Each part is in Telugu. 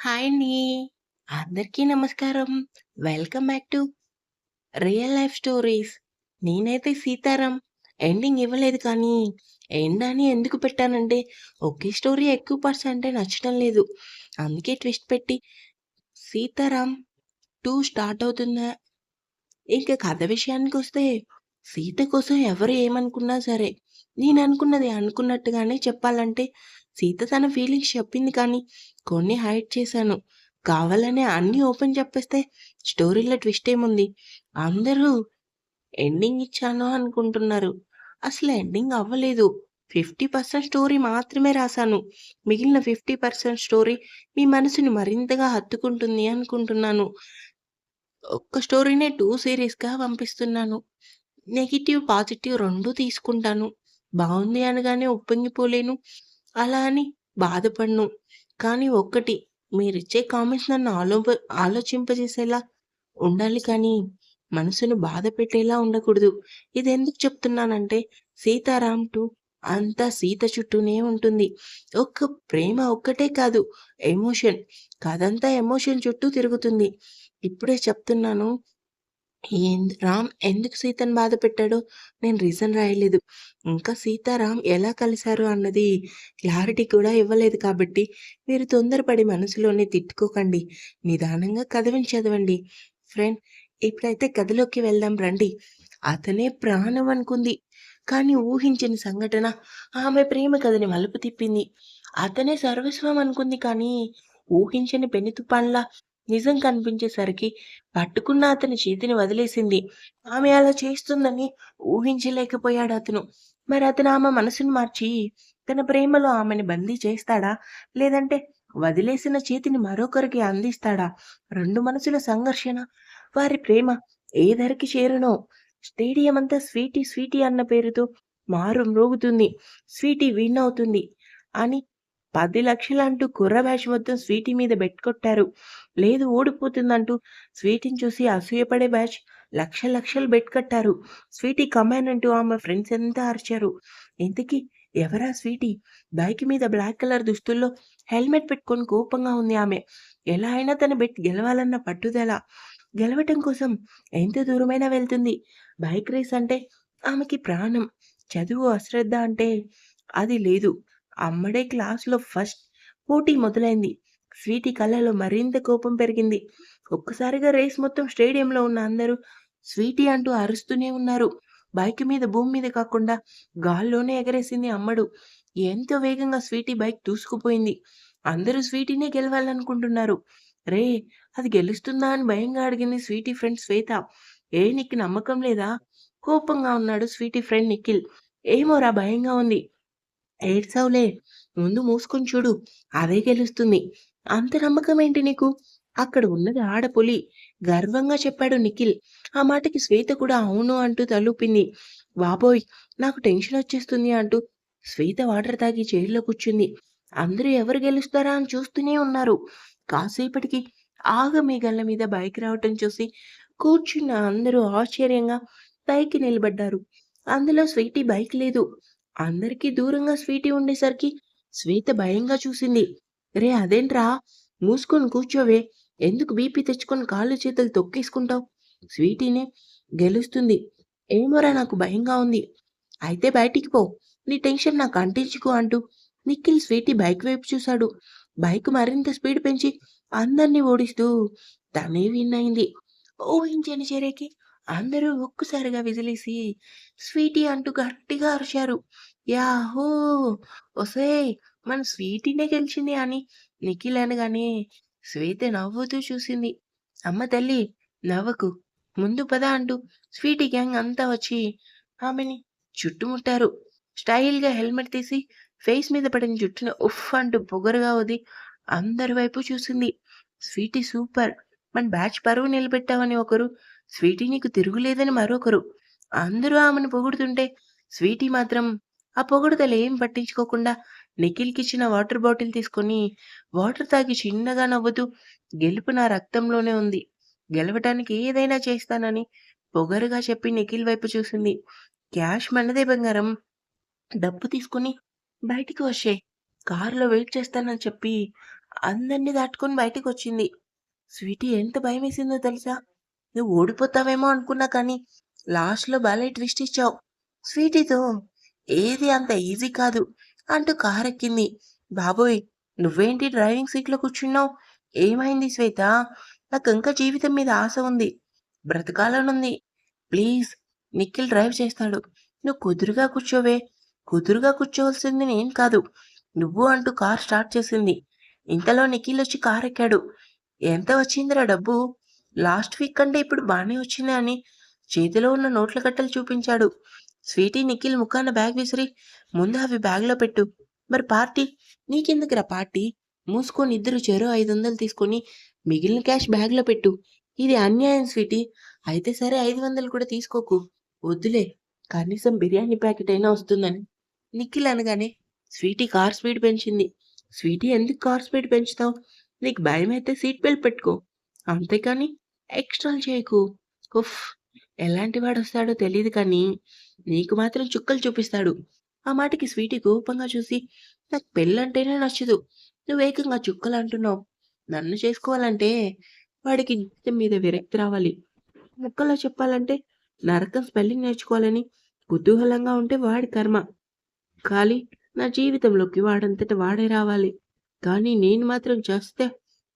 హాయ్ అండి. అందరికీ నమస్కారం. Welcome back to real life stories. నేనైతే 'సీతారాం' ఎండింగ్ ఇవ్వలేదు కానీ, ఎండ్ అని ఎందుకు పెట్టానంటే, ఒకే స్టోరీ ఎక్కువ పార్ట్స్ అంటే నచ్చడం లేదు. అందుకే ట్విస్ట్ పెట్టి 'సీతారాం టూ స్టార్ట్ అవుతుందా ఇంక కథ విషయానికి వస్తే సీత కోసం ఎవరు ఏమనుకున్నా సరే, నేను అనుకున్నది అనుకున్నట్టుగానే చెప్పాలంటే, సీత తన ఫీలింగ్స్ చెప్పింది కానీ, కొన్ని హైడ్ చేశాను. కావాలనే అన్నీ ఓపెన్ చెప్పేస్తే స్టోరీలో ట్విస్ట్ ఏముంది? అందరూ ఎండింగ్ ఇచ్చాను అనుకుంటున్నారు. అసలు ఎండింగ్ అవ్వలేదు. 50% స్టోరీ మాత్రమే రాశాను మిగిలిన 50% స్టోరీ మీ మనసుని మరింతగా హత్తుకుంటుంది అనుకుంటున్నాను. ఒక్క స్టోరీనే టూ సిరీస్గా పంపిస్తున్నాను. నెగిటివ్ పాజిటివ్ రెండూ తీసుకుంటాను. బాగుంది అనగానే ఉప్పొంగిపోలేను. అలా అని బాధపడను. కానీ ఒక్కటి మీరిచ్చే కామెంట్స్ నన్ను ఆలోప ఆలోచింపజేసేలా ఉండాలి కానీ, మనసును బాధ పెట్టేలా ఉండకూడదు. ఇదెందుకు చెప్తున్నానంటే, 'సీతారాం టూ అంతా సీత చుట్టూనే ఉంటుంది. ఒక్క ప్రేమ ఒక్కటే కాదు, ఎమోషన్. కథంతా ఎమోషన్ చుట్టూ తిరుగుతుంది. ఇప్పుడే చెప్తున్నాను. ఎంద్ రామ్ ఎందుకు సీతను బాధపెట్టాడో నేను రీజన్ రాయలేదు. ఇంకా సీతారాం ఎలా కలిశారు అన్నది క్లారిటీ కూడా ఇవ్వలేదు కాబట్టి, మీరు తొందరపడి మనసులోనే తిట్టుకోకండి. నిదానంగా కథవిని చదవండి. ఫ్రెండ్ ఇప్పుడైతే కథలోకి వెళ్దాం రండి. అతనే ప్రాణం అనుకుంది. కానీ ఊహించని సంఘటన ఆమె ప్రేమ కథని మలుపు తిప్పింది. అతనే సర్వస్వం అనుకుంది కానీ, ఊహించని పెనుతుపాన్లా నిజం కనిపించేసరికి పట్టుకున్న అతని చేతిని వదిలేసింది. ఆమె అలా చేస్తుందని ఊహించలేకపోయాడు అతను మరి అతను ఆమె మనసును మార్చి, తన ప్రేమలో ఆమెని బందీ చేస్తాడా? లేదంటే వదిలేసిన చేతిని మరొకరికి అందిస్తాడా? రెండు మనసుల సంఘర్షణ. వారి ప్రేమ ఏ ధరకి చేరునో. స్టేడియం అంతా స్వీటీ స్వీటీ అన్న పేరుతో మారుమ్రోగుతుంది. స్వీటీ విన్ అవుతుంది అని 10,00,000 అంటూ కుర్ర మొత్తం స్వీటీ మీద బెట్ కొట్టారు. లేదు ఓడిపోతుందంటూ స్వీటీని చూసి అసూయపడే బ్యాచ్ లక్ష లక్షలు బెట్ కట్టారు. స్వీటీ కమాన్ అంటూ ఆమె ఫ్రెండ్స్ ఎంత అరిచారు. ఇంతకీ ఎవరా స్వీటీ? బైక్ మీద బ్లాక్ కలర్ దుస్తుల్లో హెల్మెట్ పెట్టుకొని కోపంగా ఉంది ఆమె. ఎలా అయినా తన బెట్ గెలవాలన్న పట్టుదల. గెలవటం కోసం ఎంత దూరమైనా వెళ్తుంది. బైక్ రేస్ అంటే ఆమెకి ప్రాణం. చదువు అశ్రద్ధ అంటే అది లేదు. అమ్మడే క్లాస్‌లో ఫస్ట్. పోటీ మొదలైంది. స్వీటీ కళ్ళలో మరింత కోపం పెరిగింది. ఒక్కసారిగా రేస్ మొత్తం స్టేడియంలో ఉన్న అందరూ స్వీటీ అంటూ అరుస్తూనే ఉన్నారు. బైక్ మీద భూమి మీద కాకుండా గాల్లోనే ఎగరేసింది అమ్మడు. ఎంతో వేగంగా స్వీటీ బైక్ దూసుకుపోయింది. అందరూ స్వీటీనే గెలవాలనుకుంటున్నారు. రే అది గెలుస్తుందా అని భయంగా అడిగింది స్వీటీ ఫ్రెండ్ శ్వేత. ఏ నీకు నమ్మకం లేదా? కోపంగా ఉన్నాడు స్వీటీ ఫ్రెండ్ నిఖిల్. ఏమోరా భయంగా ఉంది. ఏడ్సావులే. ముందు మూసుకొని చూడు. అదే గెలుస్తుంది. అంత నమ్మకం ఏంటి నీకు? అక్కడ ఉన్నది ఆడపులి. గర్వంగా చెప్పాడు నిఖిల్. ఆ మాటకి శ్వేత కూడా అవును అంటూ తలూపింది. బాబోయ్! నాకు టెన్షన్ వచ్చేస్తుంది అంటూ శ్వేత వాటర్ తాగి చైర్‌లో కూర్చుంది. అందరూ ఎవరు గెలుస్తారా అని చూస్తూనే ఉన్నారు. కాసేపటికి ఆగమేఘాల మీద బైక్ రావటం చూసి కూర్చున్న అందరూ ఆశ్చర్యంగా పైకి నిలబడ్డారు. అందులో స్వీటీ బైక్ లేదు. అందరికీ దూరంగా స్వీటీ ఉండేసరికి శ్వేత భయంగా చూసింది. రే అదేంట్రా? మూసుకొని కూర్చోవే. ఎందుకు బీపీ తెచ్చుకొని కాళ్ళు చేతులు తొక్కేసుకుంటావు? స్వీటీనే గెలుస్తుంది. ఏమోరా నాకు భయంగా ఉంది. అయితే బయటికి పో. నీ టెన్షన్ నాకు అంటించుకో అంటూ నిఖిల్ స్వీటీ బైక్ వైపు చూశాడు. బైక్ మరింత స్పీడ్ పెంచి అందరిని ఓడిస్తూ తనే విన్ అయింది. ఊహించని చెరేకి అందరూ ఒక్కసారిగా విజిలేసి స్వీటీ అంటూ గట్టిగా అరిచారు. యాహో ఒసేయ్! మన స్వీటీనే గెలిచింది అని నిఖిల్ అనగానే శ్వేత నవ్వుతూ చూసింది. అమ్మ తల్లి నవ్వకు. ముందు పద అంటూ స్వీటీ గ్యాంగ్ అంతా వచ్చి ఆమెని చుట్టుముట్టారు. స్టైల్‌గా హెల్మెట్ తీసి ఫేస్ మీద పడిన జుట్టుని ఉఫ్ అంటూ పొగరుగా వది అందరి వైపు చూసింది. Sweety super! మన బ్యాచ్ పరువు నిలబెట్టావని ఒకరు, స్వీటీ నీకు తిరుగులేదని మరొకరు. అందరూ ఆమెను పొగుడుతుంటే స్వీటీ మాత్రం ఆ పొగడుతలు ఏం పట్టించుకోకుండా నిఖిల్‌కిచ్చిన వాటర్ బాటిల్ తీసుకొని వాటర్ తాగి చిన్నగా నవ్వుతూ గెలుపు నా రక్తంలోనే ఉంది. గెలవటానికి ఏదైనా చేస్తానని పొగరుగా చెప్పి నిఖిల్ వైపు చూసింది. క్యాష్ మనదే బంగారం. డబ్బు తీసుకొని బయటికి వచ్చేయ్. కారులో వెయిట్ చేస్తానని చెప్పి అందరిని దాటుకొని బయటికొచ్చింది. స్వీటీ ఎంత భయమేసిందో తెలుసా? నువ్వు ఓడిపోతావేమో అనుకున్నా కానీ లాస్ట్‌లో బాలే ట్విస్ట్ ఇచ్చావు. స్వీటీతో ఏది అంత ఈజీ కాదు అంటూ కారెక్కింది. బాబోయ్! నువ్వేంటి డ్రైవింగ్ సీట్‌లో కూర్చున్నావు? ఏమైంది శ్వేత? నాకు ఇంకా జీవితం మీద ఆశ ఉంది. బ్రతకాలనుంది. ప్లీజ్ నిఖిల్ డ్రైవ్ చేస్తాడు. నువ్వు కుదురుగా కూర్చోవే. కుదురుగా కూర్చోవలసింది నేను కాదు. నువ్వు అంటూ కార్ స్టార్ట్ చేసింది. ఇంతలో నిఖిల్ వచ్చి కారెక్కాడు. ఎంత వచ్చిందిరా డబ్బు? లాస్ట్ వీక్ కంటే ఇప్పుడు బాగానే వచ్చింది అని చేతిలో ఉన్న నోట్ల కట్టలు చూపించాడు. స్వీటీ నిఖిల్ ముఖాన బ్యాగ్ విసిరి ముందు అవి బ్యాగ్‌లో పెట్టు. మరి పార్టీ? నీకెందుకురా పార్టీ? మూసుకొని ఇద్దరు చెరో 500 తీసుకొని మిగిలిన క్యాష్ బ్యాగ్‌లో పెట్టు. ఇది అన్యాయం స్వీటీ. అయితే సరే 500 కూడా తీసుకోకు. వద్దులే కనీసం బిర్యానీ ప్యాకెట్ అయినా వస్తుందని. నిఖిల్ అనగానే స్వీటీ కార్ స్పీడ్ పెంచింది. స్వీటీ ఎందుకు కార్ స్పీడ్ పెంచుతావు? నీకు భయమైతే సీట్ బెల్ట్ పెట్టుకో. అంతేకాని ఎక్స్ట్రాలు చేయకు. ఉఫ్! ఎలాంటి వాడు వస్తాడో తెలియదు కానీ నీకు మాత్రం చుక్కలు చూపిస్తాడు. ఆ మాటకి స్వీటీ కోపంగా చూసి నాకు పెళ్ళంటేనే నచ్చదు. నువ్వు ఏకంగా చుక్కలు అంటున్నావు నన్ను చేసుకోవాలంటే వాడికి జీవితం మీద విరక్తి రావాలి. ముక్కల్లో చెప్పాలంటే నరకం స్పెల్లింగ్ నేర్చుకోవాలని కుతూహలంగా ఉంటే వాడి కర్మ. కానీ నా జీవితంలోకి వాడంతట వాడే రావాలి. కానీ నేను మాత్రం చేస్తే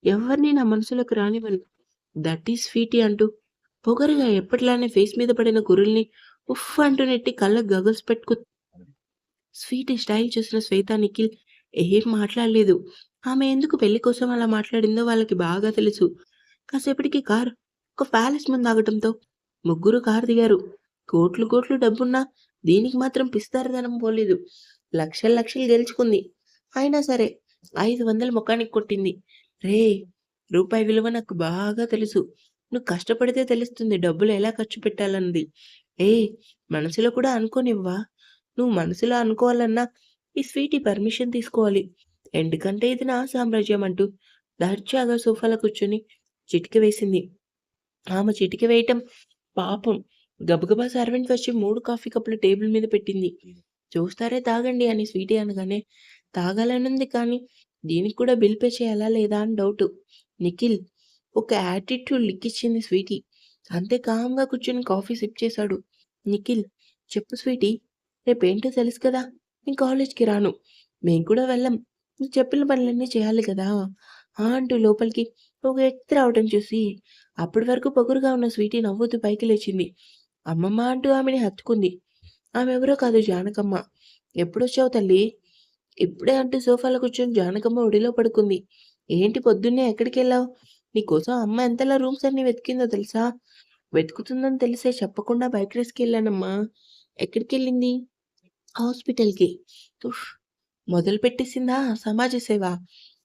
ఎవరిని నా మనసులోకి రానివ్వను. దట్ ఈస్ స్వీటీ అంటూ పొగరుగా ఎప్పటిలానే ఫేస్ మీద పడిన గురుల్ని ఉఫ్ అంటూ నెట్టి కళ్ళకు గగుల్స్ పెట్టుకు స్వీటీ స్టైల్ చూసిన శ్వేత నిఖిల్ ఏం మాట్లాడలేదు. ఆమె ఎందుకు పెళ్ళి కోసం అలా మాట్లాడిందో వాళ్ళకి బాగా తెలుసు. కాసేపటికి కారు ఒక ప్యాలెస్ ముందు ఆగటంతో ముగ్గురు కారు దిగారు. కోట్లు కోట్లు డబ్బున్నా దీనికి మాత్రం పిస్తారదనం పోలేదు. లక్షలు లక్షలు గెలుచుకుంది. అయినా సరే 500 మొఖానికి కొట్టింది. రే రూపాయి విలువ నాకు బాగా తెలుసు. నువ్వు కష్టపడితే తెలుస్తుంది డబ్బులు ఎలా ఖర్చు పెట్టాలన్నది. ఏ మనసులో కూడా అనుకోనివ్వా? నువ్వు మనసులో అనుకోవాలన్నా ఈ స్వీటీ పర్మిషన్ తీసుకోవాలి. ఎందుకంటే ఇది నా సామ్రాజ్యం అంటూ దర్జాగా సోఫాలో కూర్చొని చిటిక వేసింది. ఆమె చిటిక వేయటం పాపం గబగబా సర్వెంట్ వచ్చి మూడు కాఫీ కప్పులు టేబుల్ మీద పెట్టింది. చూస్తారే తాగండి అని స్వీటీ అనగానే తాగాలనుంది కానీ దీనికి కూడా బిల్ పే చేయాలా లేదా అని డౌటు. నిఖిల్ ఒక యాటిట్యూడ్ లిక్కిచ్చింది స్వీటీ. అంతే కామ్‌గా కూర్చొని కాఫీ సిప్ చేశాడు. నిఖిల్ చెప్పు స్వీటీ రేపేంటో తెలుసు కదా! నేను కాలేజ్‌కి రాను. మేము కూడా వెళ్ళం. నువ్వు చెప్పిన పనులన్నీ చేయాలి కదా! ఆ! అంటూ లోపలికి ఒక వ్యక్తి రావటం చూసి అప్పటి వరకు పొగరుగా ఉన్న స్వీటీ నవ్వుతూ పైకి లేచింది. అమ్మమ్మ అంటూ ఆమెని హత్తుకుంది. ఆమె ఎవరో కాదు జానకమ్మ. ఎప్పుడొచ్చావు తల్లి ఇప్పుడే అంటూ సోఫాలో కూర్చొని జానకమ్మ ఒడిలో పడుకుంది. ఏంటి పొద్దున్నే ఎక్కడికెళ్ళావు? నీకోసం అమ్మ ఎంతలా రూమ్స్ అన్ని వెతికిందో తెలుసా? వెతుకుతుందని తెలిసే చెప్పకుండా బైక్ రేస్కి వెళ్ళానమ్మా ఎక్కడికెళ్ళింది? హాస్పిటల్‌కి. మొదలు పెట్టేసిందా సమాజ సేవ.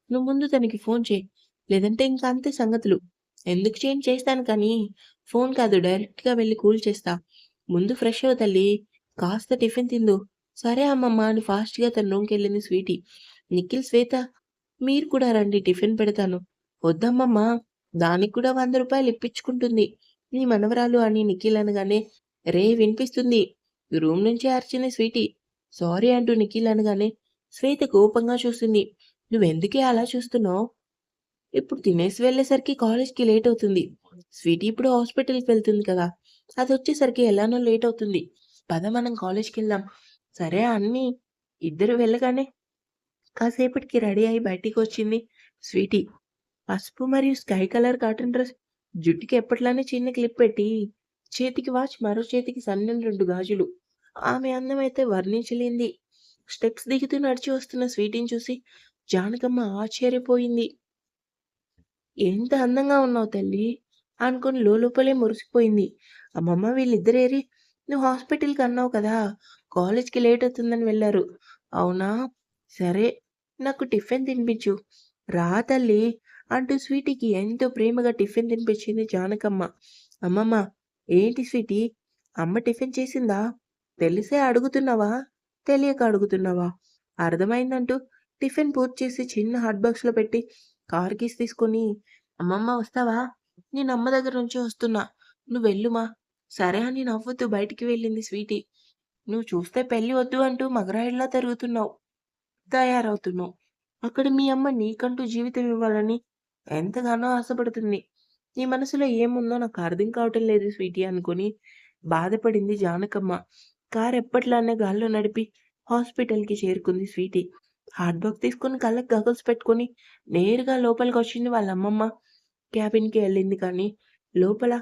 నువ్వు ముందు తనకి ఫోన్ చేయి లేదంటే ఇంకా అంతే సంగతులు. ఎందుకు చేంజ్ చేస్తాను కానీ ఫోన్ కాదు డైరెక్ట్‌గా వెళ్ళి కూల్ చేస్తా. ముందు ఫ్రెష్ అవ్వ తల్లి కాస్త టిఫిన్ తిందు సరే అమ్మమ్మ అని ఫాస్ట్‌గా తన రూమ్కి వెళ్ళింది స్వీటీ. నిఖిల్, శ్వేత మీరు కూడా రండి టిఫిన్ పెడతాను. వద్దమ్మమ్మా దానికి కూడా వంద రూపాయలు ఇప్పించుకుంటుంది నీ మనవరాలు అని నిఖిల్ అనగానే రే వినిపిస్తుంది. రూమ్ నుంచి అర్చిన స్వీటీ. సారీ అంటూ నిఖిల్ అనగానే శ్వేత కోపంగా చూస్తుంది నువ్వెందుకే అలా చూస్తున్నావు? ఇప్పుడు తినేసి వెళ్ళేసరికి కాలేజ్‌కి లేట్ అవుతుంది. స్వీటీ ఇప్పుడు హాస్పిటల్‌కి వెళ్తుంది కదా! అది వచ్చేసరికి ఎలానో లేట్ అవుతుంది. పద మనం కాలేజ్కి వెళ్దాం సరే అన్నీ ఇద్దరు వెళ్ళగానే కాసేపటికి రెడీ అయి బయటికి వచ్చింది స్వీటీ. పసుపు మరియు స్కై కలర్ కాటన్ డ్రెస్. జుట్టుకి ఎప్పట్లానే చిన్న క్లిప్ పెట్టి చేతికి వాచ్ మరో చేతికి సన్నని రెండు గాజులు. ఆమె అందమైతే వర్ణించలేంది స్టెప్స్ దిగుతూ నడిచి వస్తున్న స్వీటీని చూసి జానకమ్మ ఆశ్చర్యపోయింది. ఎంత అందంగా ఉన్నావు తల్లి అనుకుని లోలోపలే మురిసిపోయింది. అమ్మమ్మ వీళ్ళిద్దరేరి? నువ్వు హాస్పిటల్‌కి అన్నావు కదా! కాలేజ్‌కి లేట్ అవుతుందని వెళ్ళారు అవునా? సరే నాకు టిఫిన్ తినిపించు. రా తల్లి అంటూ స్వీటీకి ఎంతో ప్రేమగా టిఫిన్ తినిపించింది జానకమ్మ. అమ్మమ్మ ఏంటి స్వీటీ? అమ్మ టిఫిన్ చేసిందా? తెలిసే అడుగుతున్నావా? తెలియక అడుగుతున్నావా? అర్థమైందంటూ టిఫిన్ పూర్తి చేసి చిన్న హాట్ బాక్స్‌లో పెట్టి కార్ కీస్ తీసుకొని అమ్మమ్మ వస్తావా? నేను అమ్మ దగ్గర నుంచి వస్తున్నా. నువ్వు వెళ్ళుమా సరే అని నవ్వుతూ బయటికి వెళ్ళింది స్వీటీ. నువ్వు చూస్తే పెళ్ళి వద్దు అంటూ మగరాయుడిలా తిరుగుతున్నావు. తయారవుతున్నావు. అక్కడ మీ అమ్మ నీకంటూ జీవితం ఇవ్వాలని ఎంతగానో ఆశపడుతుంది. నీ మనసులో ఏముందో నాకు అర్థం కావటం లేదు స్వీటీ అనుకుని బాధపడింది జానకమ్మ. కారు ఎప్పట్లానే గాల్లో నడిపి హాస్పిటల్‌కి చేరుకుంది స్వీటీ. హాట్ బాక్ తీసుకొని కళ్ళకి గగల్స్ పెట్టుకొని నేరుగా లోపలికి వచ్చింది వాళ్ళ అమ్మమ్మ. క్యాబిన్‌కి వెళ్ళింది కానీ లోపల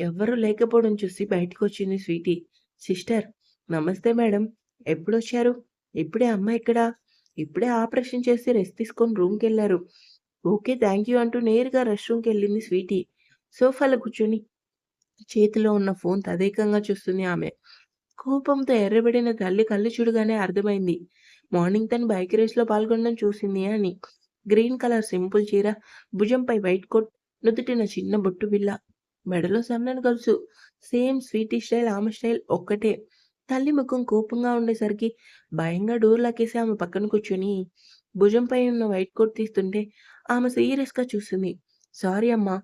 ఎవ్వరూ లేకపోవడం చూసి బయటికొచ్చింది స్వీటీ. Sister namaste madam. ఎప్పుడొచ్చారు? ఇప్పుడే అమ్మ ఇక్కడ ఇప్పుడే ఆపరేషన్ చేసి రెస్ట్ తీసుకొని రూమ్‌కెళ్ళారు. ఓకే. థ్యాంక్ యూ అంటూ నేరుగా రెస్ట్ రూమ్‌కెళ్ళింది స్వీటీ. సోఫాలో కూర్చొని చేతిలో ఉన్న ఫోన్ తదేకంగా చూస్తుంది ఆమె. కోపంతో ఎర్రబడిన తల్లి కళ్ళు చూడగానే అర్థమైంది. మార్నింగ్ తను బైక్ రేస్‌లో పాల్గొనడం చూసింది అని. గ్రీన్ కలర్ సింపుల్ చీర, భుజంపై వైట్ కోట్, నుదుటిన చిన్న బొట్టు బిల్ల మెడలో సన్నని గొలుసు. సేమ్ స్వీటీ స్టైల్ ఆమె స్టైల్ ఒక్కటే. తల్లి ముఖం కోపంగా ఉండేసరికి భయంగా డోర్ లాకేసి ఆమె పక్కన కూర్చొని భుజంపై ఉన్న వైట్ కోట్ తీస్తుంటే ఆమె సీరియస్‌గా చూసింది. సారీ అమ్మా!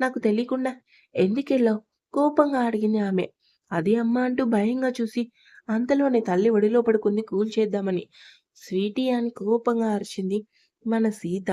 నాకు తెలియకుండా ఎందుకెళ్ళావు? కోపంగా అడిగింది ఆమె. అది అమ్మా అంటూ భయంగా చూసి అంతలోనే తల్లి ఒడిలో పడుకుంది కూల్ చేద్దామని. స్వీటీ అని కోపంగా అరిచింది మన సీత.